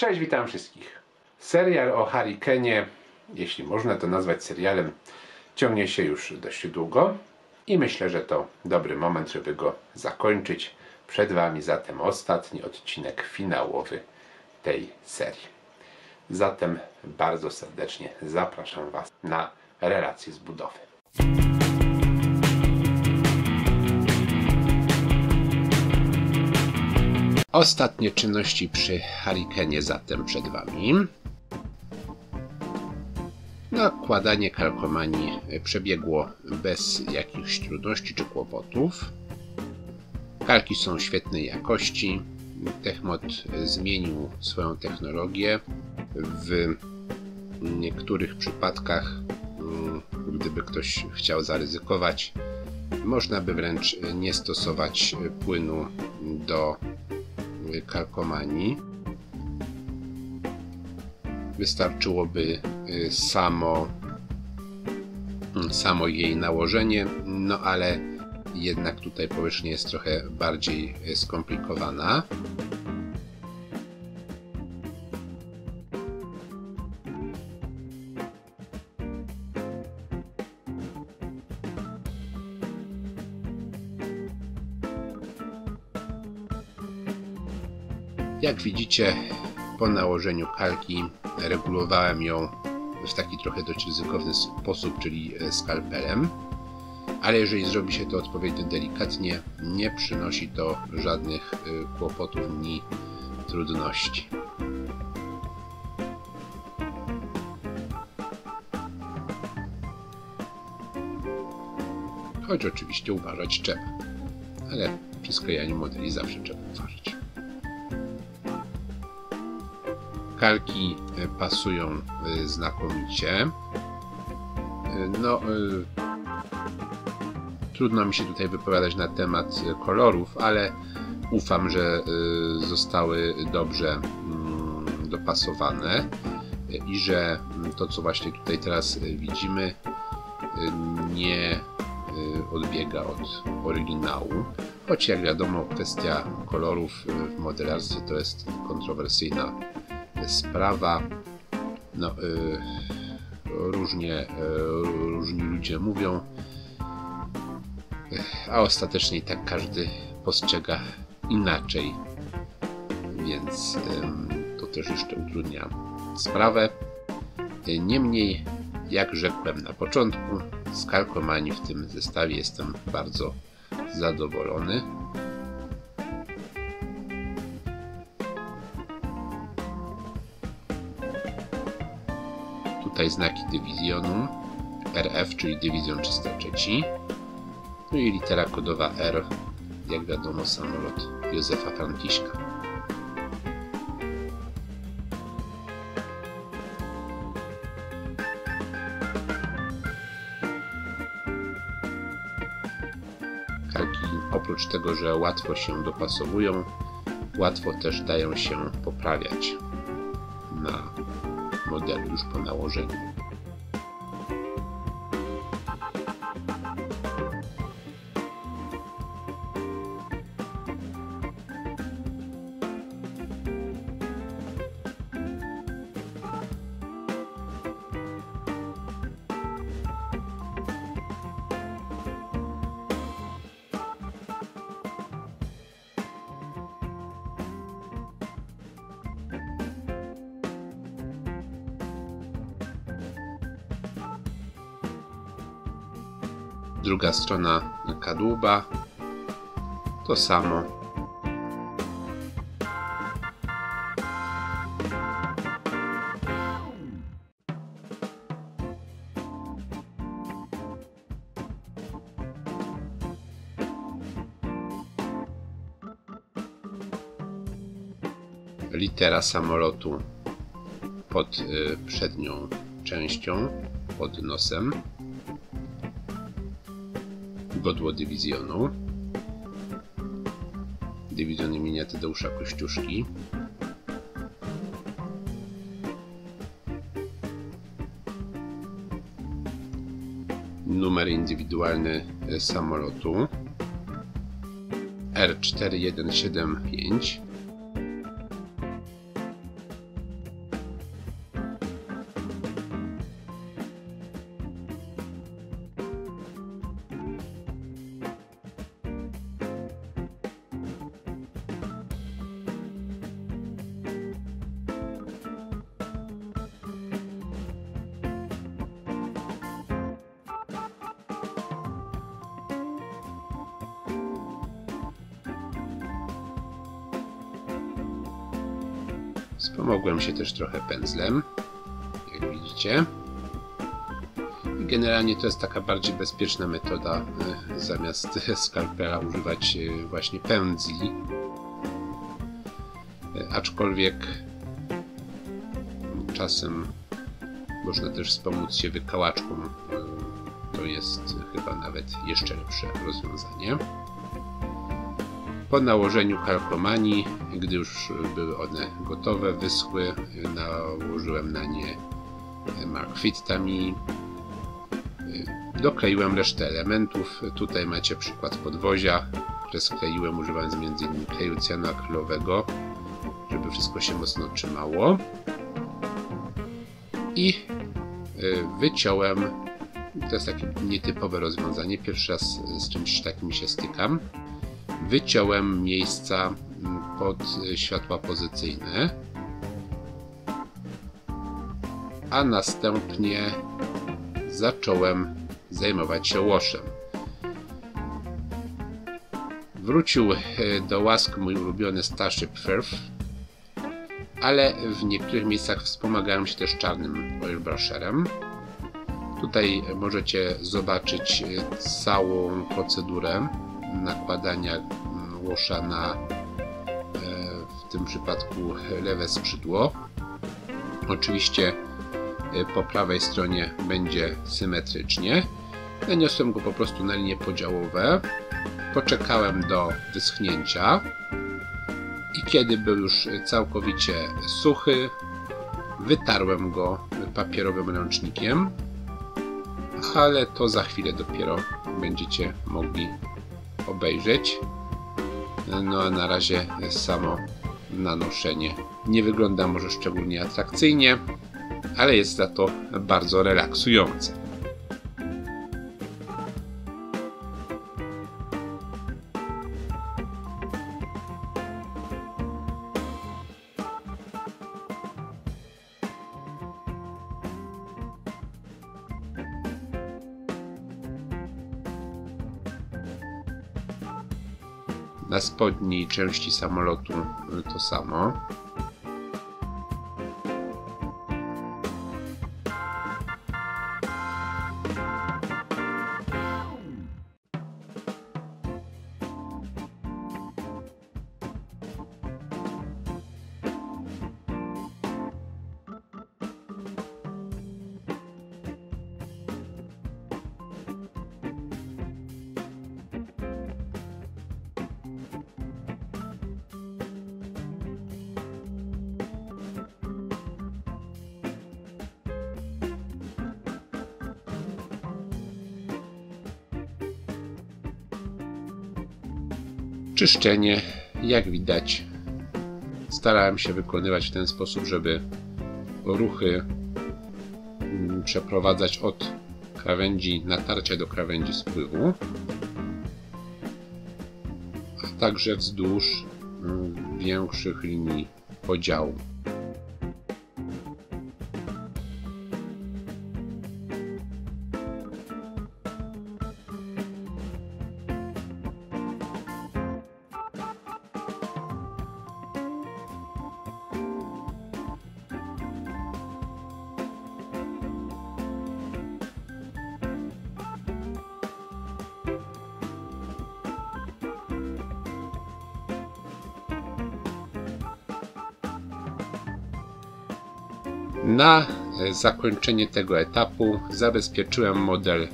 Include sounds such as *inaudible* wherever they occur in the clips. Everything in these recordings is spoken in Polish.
Cześć, witam wszystkich. Serial o Harrykenie, jeśli można to nazwać serialem, ciągnie się już dość długo i myślę, że to dobry moment, żeby go zakończyć. Przed Wami zatem ostatni odcinek finałowy tej serii. Zatem bardzo serdecznie zapraszam Was na relacje z budowy. Ostatnie czynności przy Harrykenie zatem przed Wami. Nakładanie kalkomanii przebiegło bez jakichś trudności czy kłopotów. Kalki są świetnej jakości. Techmod zmienił swoją technologię. W niektórych przypadkach, mm, gdyby ktoś chciał zaryzykować, można by wręcz nie stosować płynu do kalkomanii. Wystarczyłoby y, samo, mm, samo jej nałożenie, no ale jednak tutaj powierzchnia jest trochę bardziej y, skomplikowana. Jak widzicie, po nałożeniu kalki regulowałem ją w taki trochę dość ryzykowny sposób, czyli skalpelem. Ale jeżeli zrobi się to odpowiednio delikatnie, nie przynosi to żadnych y, kłopotów ni trudności. Choć oczywiście uważać trzeba. Ale przy sklejaniu modeli zawsze trzeba kalki e, pasują e, znakomicie. E, no, trudno mi się tutaj wypowiadać na temat kolorów, ale ufam, że zostały dobrze mm, dopasowane i że to, co właśnie tutaj teraz widzimy, nie odbiega od oryginału. Choć jak wiadomo, kwestia kolorów w modelarstwie to jest kontrowersyjna sprawa. No, y, różnie, y, różni ludzie mówią, a ostatecznie tak każdy postrzega inaczej, więc to też jeszcze utrudnia sprawę. Niemniej, jak rzekłem na początku, z kalkomanii w tym zestawie jestem bardzo zadowolony. Tutaj znaki dywizjonu RF, czyli dywizjon 303. No i litera kodowa R, jak wiadomo samolot Józefa Franciszka. Kalki oprócz tego, że łatwo się dopasowują, łatwo też dają się poprawiać na modelu już po nałożeniu. Druga strona kadłuba. To samo. Litera samolotu pod y, przednią częścią, pod nosem godło dywizjonu. Dywizjon imienia Tadeusza Kościuszki. Numer indywidualny samolotu R4175 Wspomogłem się też trochę pędzlem, jak widzicie. I generalnie to jest taka bardziej bezpieczna metoda, e, zamiast *laughs* skalpela używać e, właśnie pędzli. E, aczkolwiek czasem można też wspomóc się wykałaczką. To jest chyba nawet jeszcze lepsze rozwiązanie. Po nałożeniu kalkomanii, gdy już były one gotowe, wyschły, nałożyłem na nie markwittami. Dokleiłem resztę elementów. Tutaj macie przykład podwozia, które skleiłem używając m.in. kleju cyanoakrylowego, żeby wszystko się mocno trzymało. I y, wyciąłem, to jest takie nietypowe rozwiązanie, pierwszy raz z czymś takim się stykam, wyciąłem miejsca mm, pod światła pozycyjne, a następnie zacząłem zajmować się łoszem. Wrócił e, do łask mój ulubiony Starship Firth, ale w niektórych miejscach wspomagałem się też czarnym oilbrusherem. Tutaj możecie zobaczyć e, całą procedurę nakładania mm, łosza na e, w tym przypadku lewe skrzydło. Oczywiście po prawej stronie będzie symetrycznie. Naniosłem go po prostu na linie podziałowe. Poczekałem do wyschnięcia. I kiedy był już całkowicie suchy, wytarłem go papierowym ręcznikiem. Ale to za chwilę dopiero będziecie mogli obejrzeć. No a na razie samo nanoszenie nie wygląda może szczególnie atrakcyjnie, ale jest za to bardzo relaksujące. Na spodniej części samolotu to samo. Czyszczenie, jak widać, starałem się wykonywać w ten sposób, żeby ruchy mm, przeprowadzać od krawędzi natarcia do krawędzi spływu, a także wzdłuż mm, większych linii podziału. Na zakończenie tego etapu zabezpieczyłem model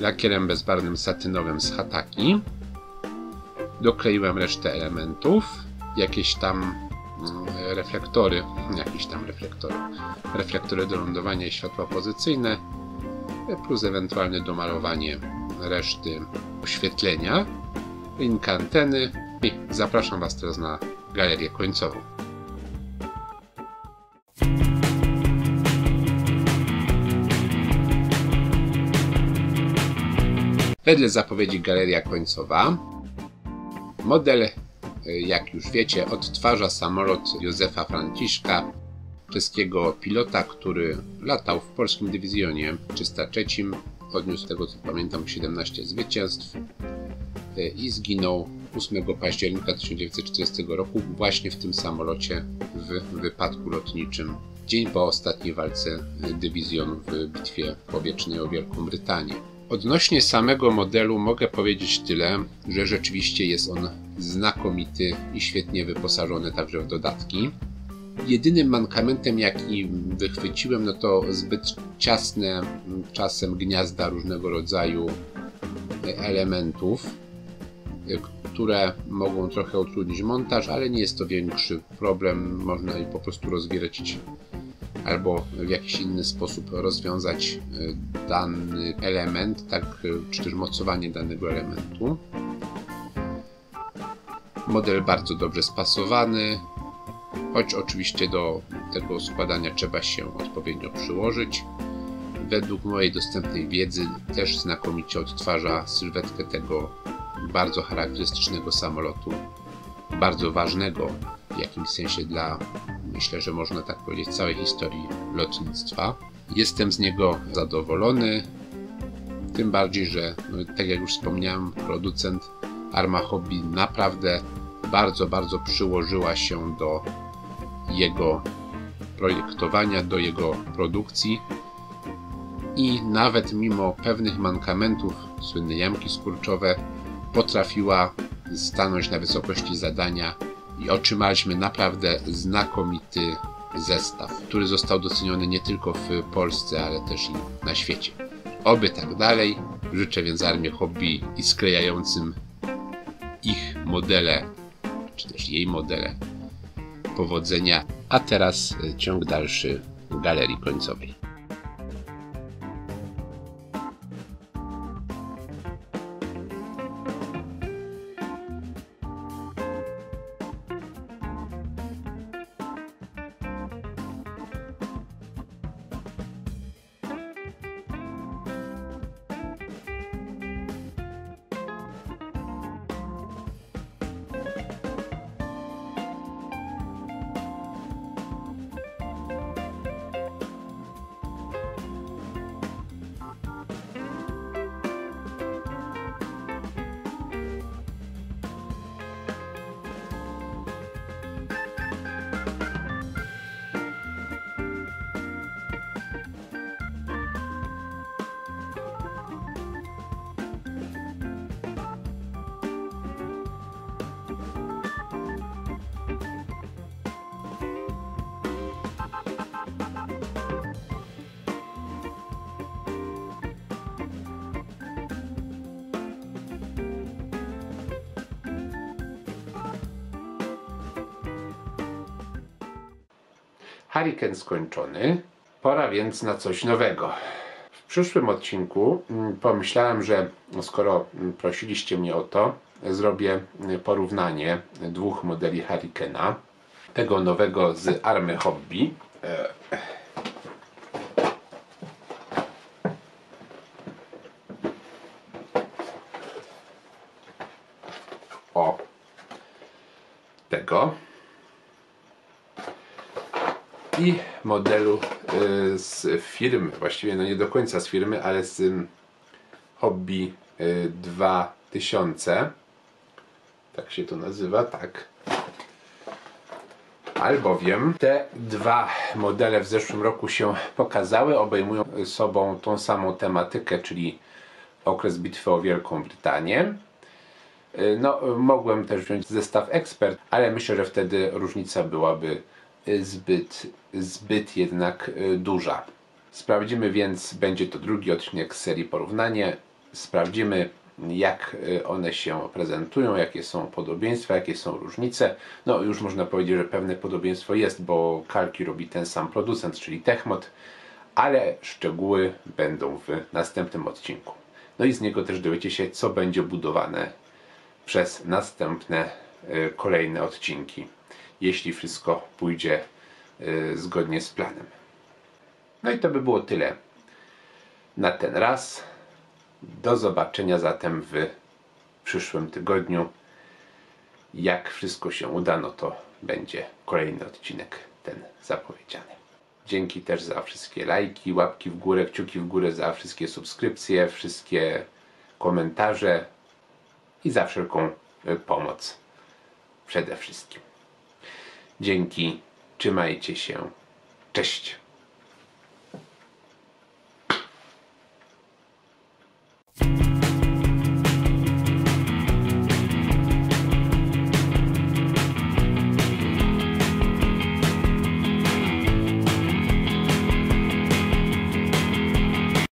lakierem bezbarwnym satynowym z Hataki. Dokleiłem resztę elementów, jakieś tam mm, reflektory, jakieś tam reflektory, reflektory do lądowania i światła pozycyjne, plus ewentualne domalowanie reszty oświetlenia, linka anteny i zapraszam Was teraz na galerię końcową. Wedle zapowiedzi galeria końcowa. Model, y, jak już wiecie, odtwarza samolot Józefa Franciszka, czeskiego pilota, który latał w polskim dywizjonie 303. Odniósł tego co pamiętam 17 zwycięstw y, i zginął 8 października 1940 roku właśnie w tym samolocie w wypadku lotniczym dzień po ostatniej walce dywizjonu w bitwie powietrznej o Wielką Brytanię. Odnośnie samego modelu mogę powiedzieć tyle, że rzeczywiście jest on znakomity i świetnie wyposażony także w dodatki. Jedynym mankamentem, jaki wychwyciłem, no to zbyt ciasne czasem gniazda różnego rodzaju elementów, które mogą trochę utrudnić montaż, ale nie jest to większy problem. Można je po prostu rozwiercić albo w jakiś inny sposób rozwiązać e, dany element, tak, e, czy też mocowanie danego elementu. Model bardzo dobrze spasowany, choć oczywiście do tego składania trzeba się odpowiednio przyłożyć. Według mojej dostępnej wiedzy też znakomicie odtwarza sylwetkę tego bardzo charakterystycznego samolotu, bardzo ważnego w jakimś sensie dla, myślę, że można tak powiedzieć, całej historii lotnictwa. Jestem z niego zadowolony, tym bardziej, że, no, tak jak już wspomniałem, producent Arma Hobby naprawdę bardzo, bardzo przyłożyła się do jego projektowania, do jego produkcji i nawet mimo pewnych mankamentów, słynne jamki skurczowe, potrafiła stanąć na wysokości zadania i otrzymaliśmy naprawdę znakomity zestaw, który został doceniony nie tylko w Polsce, ale też i na świecie. Oby tak dalej. Życzę więc Armii Hobby i sklejającym ich modele, czy też jej modele, powodzenia. A teraz ciąg dalszy galerii końcowej. Hurricane skończony, pora więc na coś nowego. W przyszłym odcinku mm, pomyślałem, że skoro mm, prosiliście mnie o to, zrobię mm, porównanie dwóch modeli Hurricana. Tego nowego z Army Hobby. E, o tego i modelu y, z firmy, właściwie no nie do końca z firmy, ale z Hobby 2000 y, tak się to nazywa, tak albowiem te dwa modele w zeszłym roku się pokazały, obejmują sobą tą samą tematykę, czyli okres bitwy o Wielką Brytanię. Y, no, mogłem też wziąć zestaw ekspert, ale myślę, że wtedy różnica byłaby zbyt, zbyt jednak y, duża. Sprawdzimy więc, będzie to drugi odcinek z serii porównanie. Sprawdzimy jak y, one się prezentują, jakie są podobieństwa, jakie są różnice. No już można powiedzieć, że pewne podobieństwo jest, bo kalki robi ten sam producent, czyli Techmod, ale szczegóły będą w następnym odcinku. No i z niego też dowiecie się, co będzie budowane przez następne y, kolejne odcinki jeśli wszystko pójdzie y, zgodnie z planem. No i to by było tyle na ten raz. Do zobaczenia zatem w przyszłym tygodniu. Jak wszystko się uda, no to będzie kolejny odcinek ten zapowiedziany. Dzięki też za wszystkie lajki, łapki w górę, kciuki w górę, za wszystkie subskrypcje, wszystkie komentarze i za wszelką y, pomoc. Przede wszystkim. Dzięki, trzymajcie się. Cześć.